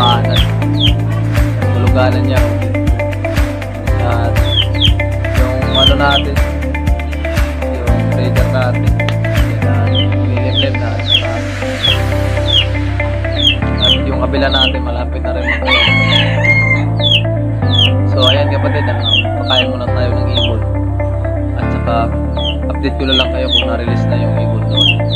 paanan. Tuluganan niya. At yung ano natin, yung radar natin, yan na. At, yung kabila natin, malapit na rin magkaroon. So ayan kapatid, ah, pakain muna tayo ng ibon. At saka update ko na lang kayo kung na-release na yung ibon doon.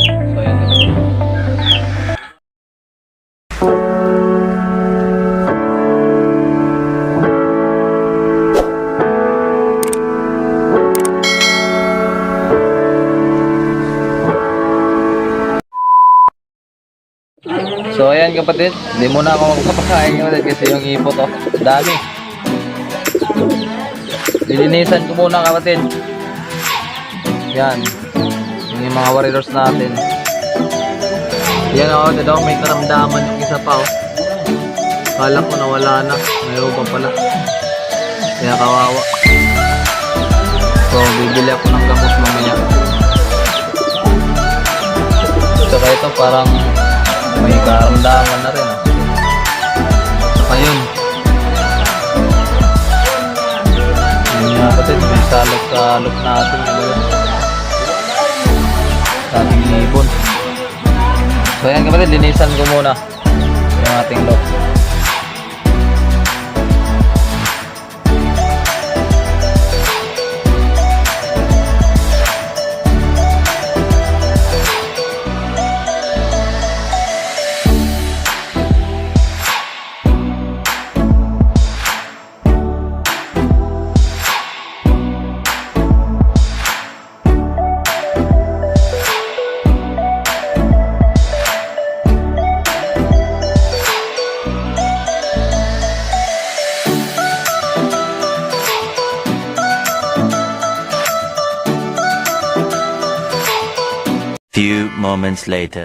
Ayan kapatid, hindi muna ako magpapakain kapatid kasi yung ipo to, dami. Lilinisan ko muna kapatid. Yan. Yung mga warriors natin. Yan oh, may karamdaman yung isa pa oh. Kala ko nawala na, mayroon pa pala. Kaya kawawa. So bibili ako ng gamot mamaya. Saka ito parang may karamdaman na rin. ah. Saka yun. Yun nga kapatid, may salot sa loop natin. Yun? Sa ating ibon. So yan kapatid, linisan ko muna yung ating loop. Moments later.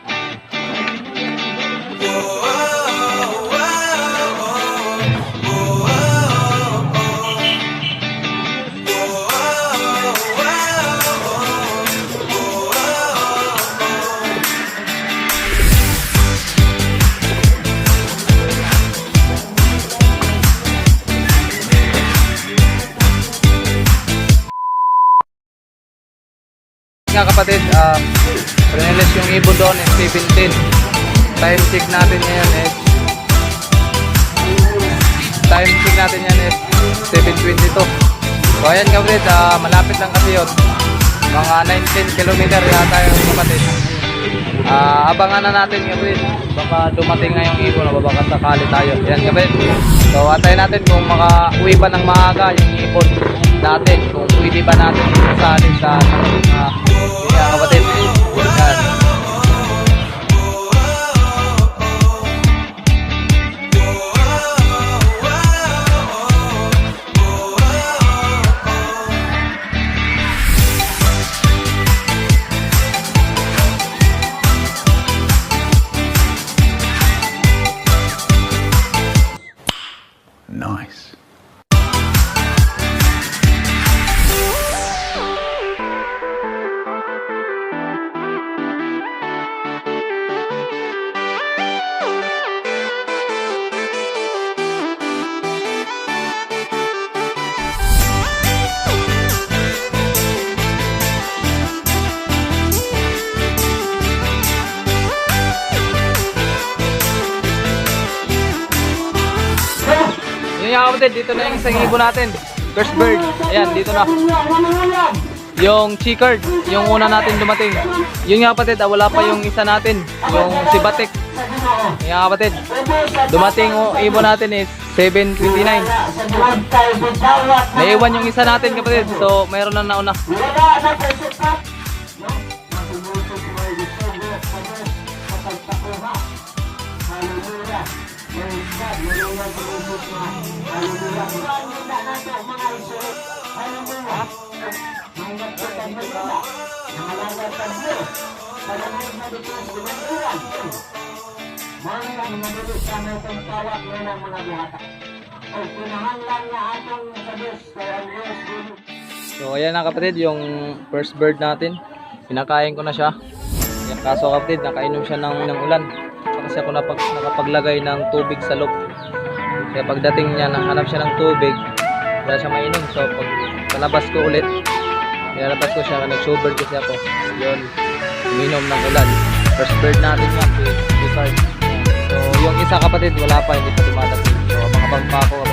nga kapatid, uh, release yung ibon doon is 17. Time check natin ngayon is time check natin yan is 7.22. So ayan kapatid, ah, malapit lang kasi yun. Mga 19 kilometer yata yung kapatid. Ah, abangan na natin kapatid. Baka dumating nga yung ibon na baka sakali tayo. Yan kapatid. So antayin natin kung maka-uwi ba ng maaga yung ibon natin. Kung pwede ba natin isasali sa uh, kapatid. Kapatid, dito na yung isang ibon natin. First bird. Ayan, dito na. yung chicard, yung una natin dumating. Yun nga kapatid, ah, wala pa yung isa natin, yung si Batik. Yun nga kapatid, dumating yung ibon natin is 729. Naiwan yung isa natin kapatid, so mayroon na nauna. So ayan na kapatid, yung first bird natin. Pinakain ko na siya. Yan, kaso kapatid, nakainom siya ng, ng ulan. Kasi ako napag, nakapaglagay ng tubig sa loob. Kaya pagdating niya, nanghanap siya ng tubig. Wala siya mainom. So pag palabas ko ulit, nilalabas ko siya, nag-showbird kasi ako. Yun, uminom ng ulan. First bird natin si Card. So yung isa kapatid, wala pa, hindi pa dumadating. So makabang pa ako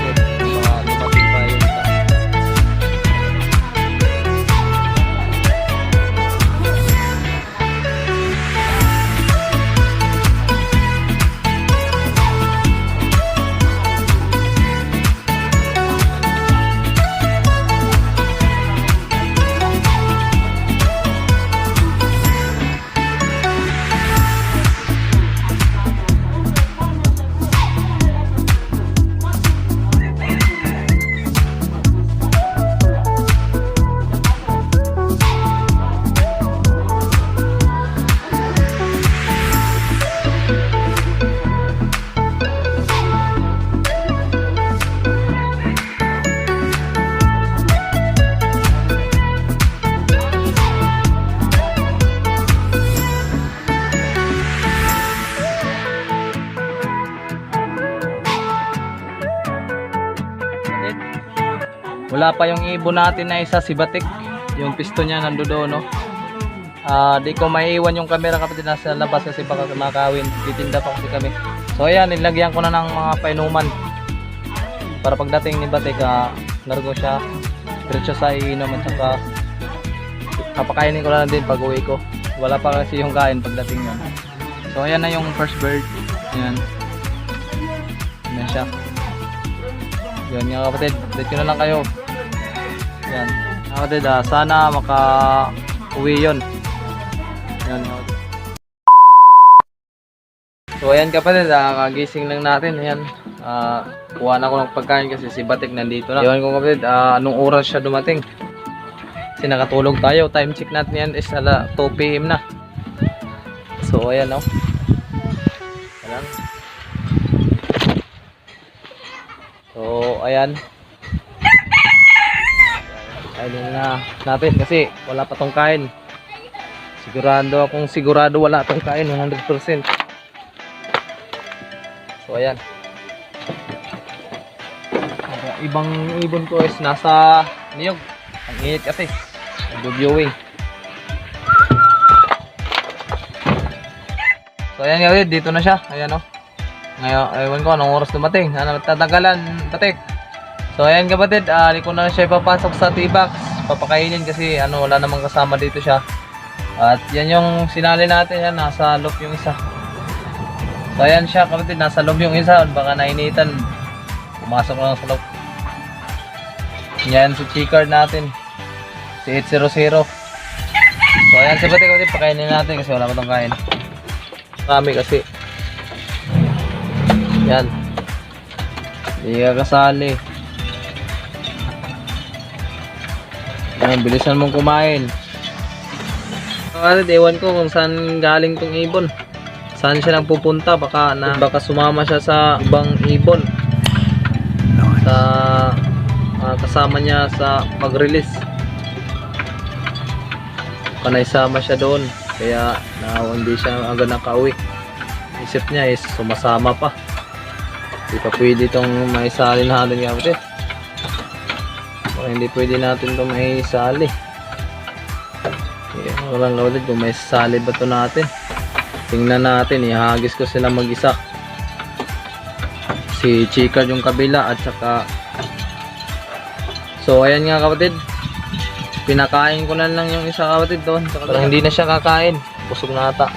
Wala pa yung ibon natin na isa si Batik. Yung piston niya nandoon no. Ah, di ko maiiwan yung camera kapatid nasa labas kasi baka makawin. Titinda pa kasi kami. So ayan, nilagyan ko na ng mga painuman. Para pagdating ni Batik, ah, largo siya. Diretso sa iinom at saka kapakainin ko lang din pag uwi ko. Wala pa kasi yung kain pagdating yun. So ayan na yung first bird. Ayan. Ayan siya. Yun nga kapatid, dito na lang kayo. Yan. Mga kapatid, ah, sana maka uwi yun. Yan. So ayan kapatid, ah, lang natin. Ayan. Ah, kuha na ako ng pagkain kasi si Batik nandito na. Ewan ko kapatid, ah, anong oras siya dumating. Kasi nakatulog tayo. Time check natin yan is ala 2 p.m. na. So ayan oh. Ayan. So, ayan. Kainin na natin kasi wala pa tong kain. Sigurado akong sigurado wala tong kain 100%. So, ayan. Ang ibang ibon ko is nasa niyog. Ang init kasi. Nag-viewing. So, ayan nga dito na siya. Ayan oh. Ngayon, ewan ko anong oras dumating. Ano, tatagalan, patik. So, ayan kapatid, ah, di ko na siya ipapasok sa T-Box. Papakainin kasi ano, wala namang kasama dito siya. At yan yung sinali natin, yan, nasa loob yung isa. So, ayan siya kapatid, nasa loob yung isa. Baka nainitan, pumasok lang sa loob. Yan si Chicard natin. Si 800. So, ayan si Pati kapatid, pakainin natin kasi wala pa tong kain. Kami kasi. Yan. Hindi ka kasali. Yan, bilisan mong kumain. Kasi ewan ko kung saan galing tong ibon. Saan siya nang pupunta? Baka, na, baka sumama siya sa ibang ibon. Sa ah, kasama niya sa pag-release. Baka naisama siya doon. Kaya na, hindi siya agad nakauwi. Isip niya is sumasama pa. Hindi pa pwede itong maisali natin kapatid. Baka hindi pwede natin itong maisali. Yeah, walang loaded kung may sali ba ito natin. Tingnan natin, ihagis ko sila mag-isa. Si Chika yung kabila at saka So ayan nga kapatid. Pinakain ko na lang yung isa kapatid doon. Parang hindi na siya kakain. Busog na ata.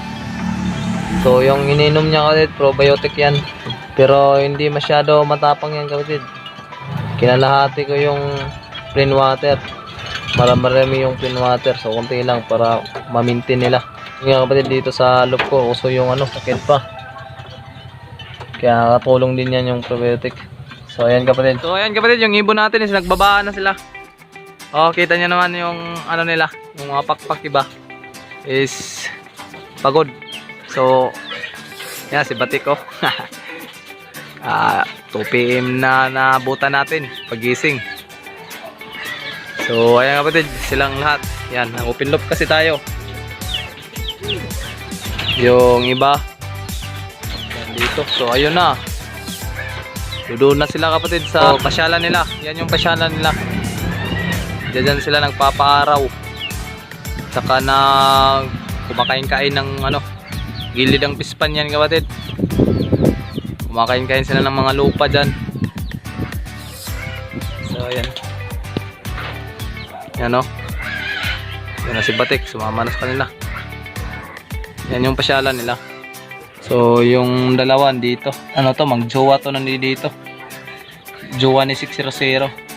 So yung ininom niya kapatid, probiotic yan. Pero hindi masyado matapang yan kapatid. Kinalahati ko yung plain water. Marami yung plain water. So konti lang para mamintin nila. Yung kapatid dito sa loob ko, uso yung ano, sakit pa. Kaya katulong din yan yung probiotic. So ayan kapatid. So ayan kapatid, yung ibon natin is nagbabaan na sila. Oh, kita niyo naman yung ano nila, yung mga pakpak iba is pagod. So, yan si Batik oh. Ah, 2 PM na nabutan natin pagising. So, ayan kapatid, silang lahat. Yan, open loop kasi tayo. Yung iba dito. So, ayun na. Doon na sila kapatid sa pasyalan nila. Yan yung pasyalan nila. Diyan sila nagpapaaraw. Saka na kumakain-kain ng ano, gilid ng pispan yan kapatid. Kumakain-kain sila ng mga lupa dyan. Yan o. Yan na si Batik, sumama na sa kanila. Yan yung pasyalan nila. So yung dalawa dito. Ano to, magjowa to nandito. Jowa ni 600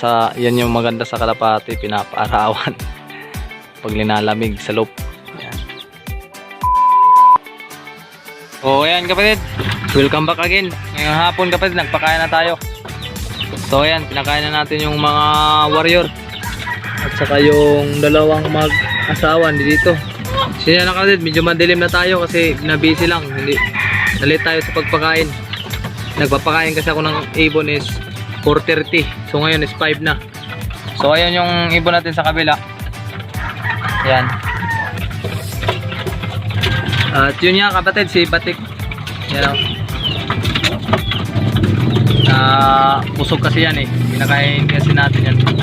sa yan yung maganda sa kalapati pinapaarawan pag linalamig sa loob yan. oh ayan kapatid welcome back again ngayong hapon kapatid nagpakain na tayo so ayan pinakain na natin yung mga warrior at saka yung dalawang mag asawa dito. Siya na kapatid medyo madilim na tayo kasi nabisi lang. Hindi nalit tayo sa pagpakain. Nagpapakain kasi ako ng ibon is 4.30 so ngayon is 5 na. So ayan yung ibon natin sa kabila. Yan at yun nga kapatid si Batik. Yan o Ah, pusog kasi yan eh. Pinakain kasi natin yan